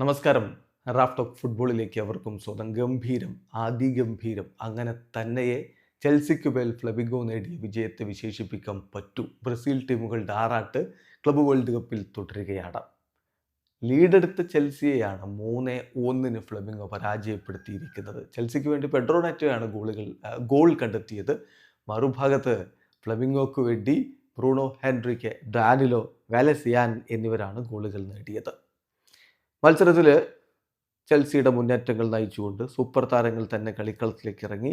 നമസ്കാരം. Raf talk ഫുട്ബോളിലേക്ക് അവർക്കും സ്വന്തം ഗംഭീരം അതിഗംഭീരം അങ്ങനെ തന്നെയെ ചെൽസിക്ക് മേൽ ഫ്ലബിഗോ നേടിയ വിജയത്തെ വിശേഷിപ്പിക്കാൻ പറ്റൂ. ബ്രസീൽ ടീമുകളുടെ ആറാട്ട് ക്ലബ് വേൾഡ് കപ്പിൽ തുടരുകയാണ്. ലീഡെടുത്ത ചെൽസിയെയാണ് മൂന്ന് ഒന്നിന് ഫ്ലമിംഗോ പരാജയപ്പെടുത്തിയിരിക്കുന്നത്. ചെൽസിക്ക് വേണ്ടി പെഡ്രോണാറ്റോയാണ് ഗോളുകൾ ഗോൾ കണ്ടെത്തിയത്. മറുഭാഗത്ത് ഫ്ലമിംഗോക്ക് വേണ്ടി ബ്രൂണോ ഹെൻറിക്ക് ഡാനിലോ വാലസിയാൻ എന്നിവരാണ് ഗോളുകൾ നേടിയത്. മത്സരത്തിൽ ചെൽസിയുടെ മുന്നേറ്റങ്ങൾ നയിച്ചുകൊണ്ട് സൂപ്പർ താരങ്ങൾ തന്നെ കളിക്കളത്തിലേക്ക് ഇറങ്ങി.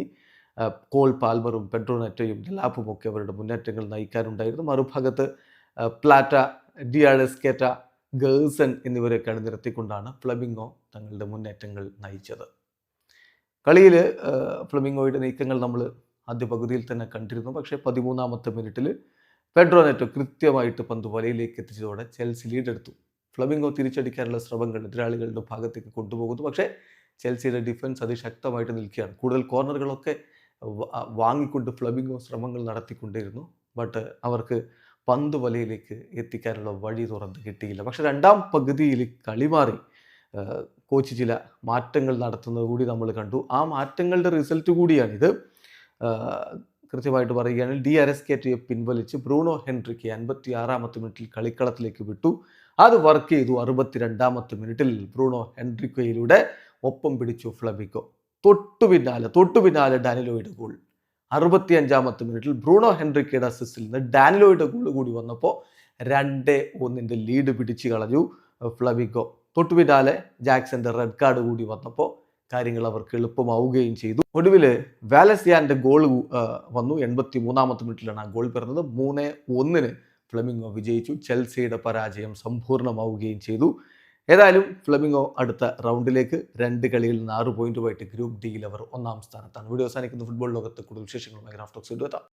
കോൾ പാൽമറും പെഡ്രോനെറ്റയും ഡെലാപ്പും ഒക്കെ അവരുടെ മുന്നേറ്റങ്ങൾ നയിക്കാനുണ്ടായിരുന്നു. മറുഭാഗത്ത് പ്ലാറ്റ ഡിയാഡസ്കേറ്റ ഗേഴ്സൺ എന്നിവരെയൊക്കെ അണിനിരത്തിക്കൊണ്ടാണ് ഫ്ലമിംഗോ തങ്ങളുടെ മുന്നേറ്റങ്ങൾ നയിച്ചത്. കളിയിൽ ഫ്ലമിംഗോയുടെ നീക്കങ്ങൾ നമ്മൾ ആദ്യ പകുതിയിൽ തന്നെ കണ്ടിരുന്നു. പക്ഷേ പതിമൂന്നാമത്തെ മിനിറ്റിൽ പെഡ്രോനെറ്റോ കൃത്യമായിട്ട് പന്ത് വലയിലേക്ക് എത്തിച്ചതോടെ ചെൽസി ലീഡെടുത്തു ഫ്ലമിംഗോ തിരിച്ചടിക്കാനുള്ള ശ്രമങ്ങൾ എതിരാളികളുടെ ഭാഗത്തേക്ക് കൊണ്ടുപോകുന്നു. പക്ഷേ ചെൽസിയുടെ ഡിഫൻസ് അതിശക്തമായിട്ട് നിൽക്കുകയാണ്. കൂടുതൽ കോർണറുകളൊക്കെ വാങ്ങിക്കൊണ്ട് ഫ്ലമിംഗോ ശ്രമങ്ങൾ നടത്തിക്കൊണ്ടിരുന്നു. ബട്ട് അവർക്ക് പന്ത് വലയിലേക്ക് എത്തിക്കാനുള്ള വഴി തുറന്ന് കിട്ടിയില്ല. പക്ഷേ രണ്ടാം പകുതിയിൽ കളി മാറി. കോച്ച് ചില മാറ്റങ്ങൾ നടത്തുന്നത് കൂടി നമ്മൾ കണ്ടു. ആ മാറ്റങ്ങളുടെ റിസൾട്ട് കൂടിയാണിത്. കൃത്യമായിട്ട് പറയുകയാണെങ്കിൽ ഡി ആർ എസ് കെറ്റിയെ പിൻവലിച്ച് ബ്രൂണോ ഹെൻറിക്ക് അൻപത്തി ആറാമത്തെ മിനിറ്റിൽ കളിക്കളത്തിലേക്ക് വിട്ടു. അത് വർക്ക് ചെയ്തു അറുപത്തിരണ്ടാമത്തെ മിനിറ്റിൽ ബ്രൂണോ ഹെൻറിക്കോയിലൂടെ ഒപ്പം പിടിച്ചു ഫ്ലബിക്കോ തൊട്ടു പിന്നാലെ തൊട്ടു പിന്നാലെ ഡാനിലോയുടെ ഗോൾ അറുപത്തി അഞ്ചാമത്തെ മിനിറ്റിൽ ബ്രൂണോ ഹെൻറിക്കയുടെ അസിസ്റ്റിൽ നിന്ന് ഡാനിലോയുടെ ഗോൾ കൂടി വന്നപ്പോൾ രണ്ട് ഒന്നിന്റെ ലീഡ് പിടിച്ചു കളഞ്ഞു ഫ്ലബിക്കോ തൊട്ടു പിന്നാലെ ജാക്സന്റെ റെഡ് കാർഡ് കൂടി വന്നപ്പോൾ കാര്യങ്ങൾ അവർക്ക് എളുപ്പമാവുകയും ചെയ്തു. ഒടുവിൽ വാലസിയാന്റെ ഗോൾ വന്നു. എൺപത്തി മൂന്നാമത്തെ മിനിറ്റിലാണ് ആ ഗോൾ പിറന്നത്. മൂന്ന് ഒന്നിന് ഫ്ലമിംഗോ വിജയിച്ചു. ചെൽസിയുടെ പരാജയം സമ്പൂർണമാവുകയും ചെയ്തു. ഏതായാലും ഫ്ലമിംഗോ അടുത്ത റൗണ്ടിലേക്ക് രണ്ട് കളിയിൽ നിന്ന് ആറ് പോയിന്റുമായിട്ട് ഗ്രൂപ്പ് ഡിയിൽ അവർ ഒന്നാം സ്ഥാനത്താണ്. വീഡിയോ അവസാനിക്കുന്ന. ഫുട്ബോൾ ലോകത്ത് കൂടുതൽ വിശേഷങ്ങളുമായി ഗ്രാഫ്റ്റോക്സ് എത്താം.